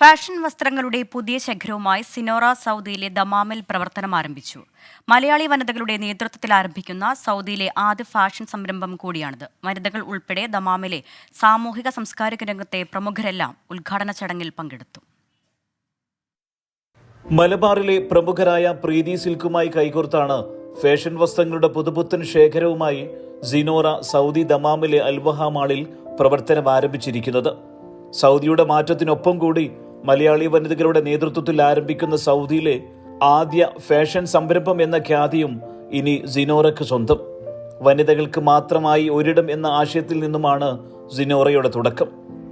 Fashion വസ്ത്രങ്ങളുടെ പുതിയ ശേഖരവുമായി സിനോറ സൗദിയിലെ ദമാമിൽ പ്രവർത്തനം ആരംഭിച്ചു. മലയാളി വനിതകളുടെ നേതൃത്വത്തിൽ ആരംഭിക്കുന്ന സൗദിയിലെ ആദ്യ ഫാഷൻ സംരംഭം കൂടിയാണിത്. വനിതകൾ ഉൾപ്പെടെ ദമാമിലെ സാമൂഹിക സാംസ്കാരിക രംഗത്തെ പ്രമുഖരെല്ലാം ഉദ്ഘാടന ചടങ്ങിൽ പങ്കെടുത്തു. മലബാറിലെ പ്രമുഖരായ പ്രീതി സിൽക്കുമായി കൈകോർത്താണ് ഫാഷൻ വസ്ത്രങ്ങളുടെ പുതുപുത്തൻ ശേഖരവുമായി സിനോറ സൗദി ദമാമിലെ അൽവഹ മാളിൽ പ്രവർത്തനം ആരംഭിച്ചിരിക്കുന്നത്. സൗദിയുടെ മാറ്റത്തിനൊപ്പം കൂടി മലയാളി വനിതകളുടെ നേതൃത്വത്തിൽ ആരംഭിക്കുന്ന സൗദിയിലെ ആദ്യ ഫാഷൻ സംരംഭം എന്ന ഖ്യാതിയും ഇനി സിനോറയ്ക്ക് സ്വന്തം. വനിതകൾക്ക് മാത്രമായി ഒരിടം എന്ന ആശയത്തിൽ നിന്നുമാണ് സിനോറയുടെ തുടക്കം.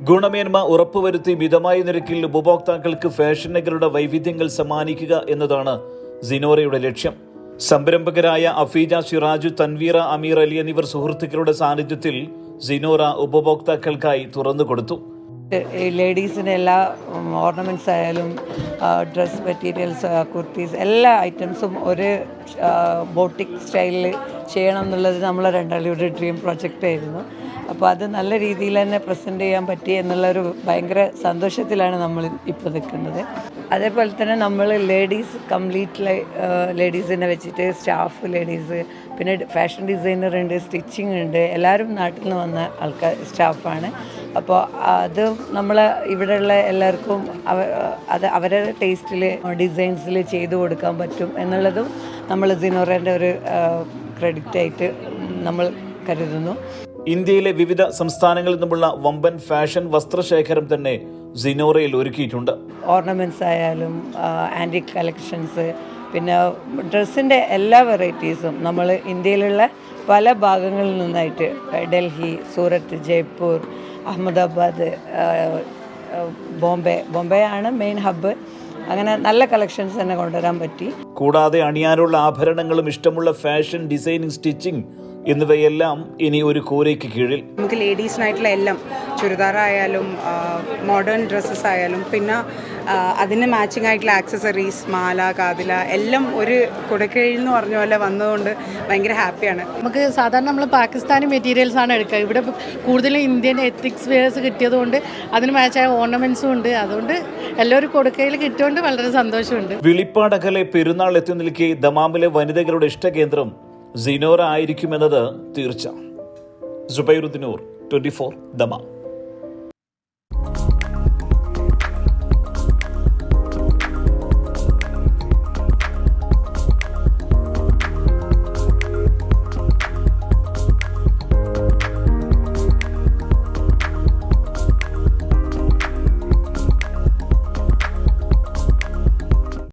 ഗുണമേന്മ ഉറപ്പുവരുത്തി മിതമായ നിരക്കിൽ ഉപഭോക്താക്കൾക്ക് ഫാഷനുകളുടെ വൈവിധ്യങ്ങൾ സമ്മാനിക്കുക എന്നതാണ് സിനോറയുടെ ലക്ഷ്യം. സംരംഭകരായ അഫീജ സിറാജു തൻവീറ അമീർ അലി എന്നിവർ സുഹൃത്തുക്കളുടെ സാന്നിധ്യത്തിൽ സിനോറ ഉപഭോക്താക്കൾക്കായി തുറന്നുകൊടുത്തു. ലേഡീസിന് എല്ലാ ഓർണമെന്റ്സ് ആയാലും ഡ്രസ് മെറ്റീരിയൽസ് കുർത്തീസ് എല്ലാ ഐറ്റംസും ഒരു ബോട്ടിക് സ്റ്റൈലിൽ ചെയ്യണം എന്നുള്ളത് നമ്മളെ രണ്ടാളിയുടെ ഡ്രീം പ്രൊജക്റ്റ് ആയിരുന്നു. അപ്പോൾ അത് നല്ല രീതിയിൽ തന്നെ പ്രസന്റ് ചെയ്യാൻ പറ്റി എന്നുള്ളൊരു ഭയങ്കര സന്തോഷത്തിലാണ് നമ്മൾ ഇപ്പോൾ നിൽക്കുന്നത്. അതേപോലെ തന്നെ നമ്മൾ ലേഡീസ് കംപ്ലീറ്റ്ലി ലേഡീസിനെ വെച്ചിട്ട് സ്റ്റാഫ് ലേഡീസ് പിന്നെ ഫാഷൻ ഡിസൈനർ ഉണ്ട് സ്റ്റിച്ചിങ് ഉണ്ട് എല്ലാവരും നാട്ടിൽ നിന്ന് വന്ന ആൾക്കാർ സ്റ്റാഫാണ്. അപ്പോൾ അത് നമ്മൾ ഇവിടെയുള്ള എല്ലാവർക്കും അവ അത് അവരുടെ ടേസ്റ്റിൽ ഡിസൈൻസിൽ ചെയ്തു കൊടുക്കാൻ പറ്റും എന്നുള്ളതും നമ്മൾ സിനോറേന്റെ ഒരു ക്രെഡിറ്റ് ആയിട്ട് നമ്മൾ കരുതുന്നു. ഇന്ത്യയിലെ വിവിധ സംസ്ഥാനങ്ങളിൽ നിന്നുമുള്ള വമ്പൻ ഫാഷൻ വസ്ത്രശേഖരം തന്നെ സിനോറയിൽ ഒരുക്കിയിട്ടുണ്ട്. ഓർണമെന്റ്സ് ആയാലും ആന്റിക് കളക്ഷൻസ് പിന്നെ ഡ്രസ്സിന്റെ എല്ലാ വെറൈറ്റീസും നമ്മൾ ഇന്ത്യയിലുള്ള പല ഭാഗങ്ങളിൽ നിന്നായിട്ട് ഡൽഹി സൂറത്ത് ജയ്പൂർ അഹമ്മദാബാദ് ബോംബെ ബോംബെ ആണ് മെയിൻ ഹബ്ബ് അങ്ങനെ നല്ല കളക്ഷൻസ് തന്നെ കൊണ്ടുവരാൻ പറ്റി. കൂടാതെ അണിയാനുള്ള ആഭരണങ്ങളും ഇഷ്ടമുള്ള ഫാഷൻ ഡിസൈനിങ് സ്റ്റിച്ചിങ് എന്നിവയെല്ലാം ഇനി ഒരു കൂരയ്ക്ക് കീഴിൽ. നമുക്ക് ലേഡീസിനായിട്ടുള്ള എല്ലാം ചുരിദാറായാലും മോഡേൺ ഡ്രസ്സസ് ആയാലും പിന്നെ അതിന് മാച്ചിങ് ആയിട്ടുള്ള ആക്സസറീസ് മാല കാതില എല്ലാം ഒരു കുടക്കീഴിൽ എന്ന് പറഞ്ഞ പോലെ വന്നതുകൊണ്ട് ഭയങ്കര ഹാപ്പിയാണ് നമുക്ക് സാധാരണ നമ്മൾ പാകിസ്ഥാനി മെറ്റീരിയൽസ് ആണ് എടുക്കുക. ഇവിടെ കൂടുതലും ഇന്ത്യൻ എത്തിക്സ് വെയേഴ്സ് കിട്ടിയതുകൊണ്ട് അതിന് മാച്ചായ ഓർണമെന്റ്സും ഉണ്ട്. അതുകൊണ്ട് എല്ലാവരും കൊടുക്കയിൽ കിട്ടിയോണ്ട് വളരെ സന്തോഷമുണ്ട്. വിളിപ്പാടകലെ പെരുന്നാൾ എത്തി നിൽക്കി ദമാമിലെ വനിതകളുടെ ഇഷ്ടകേന്ദ്രം സിനോറ ആയിരിക്കുമെന്നത് തീർച്ച. ജുബൈറുദ്ദിനൂർ ട്വന്റി ഫോർ ദമാം.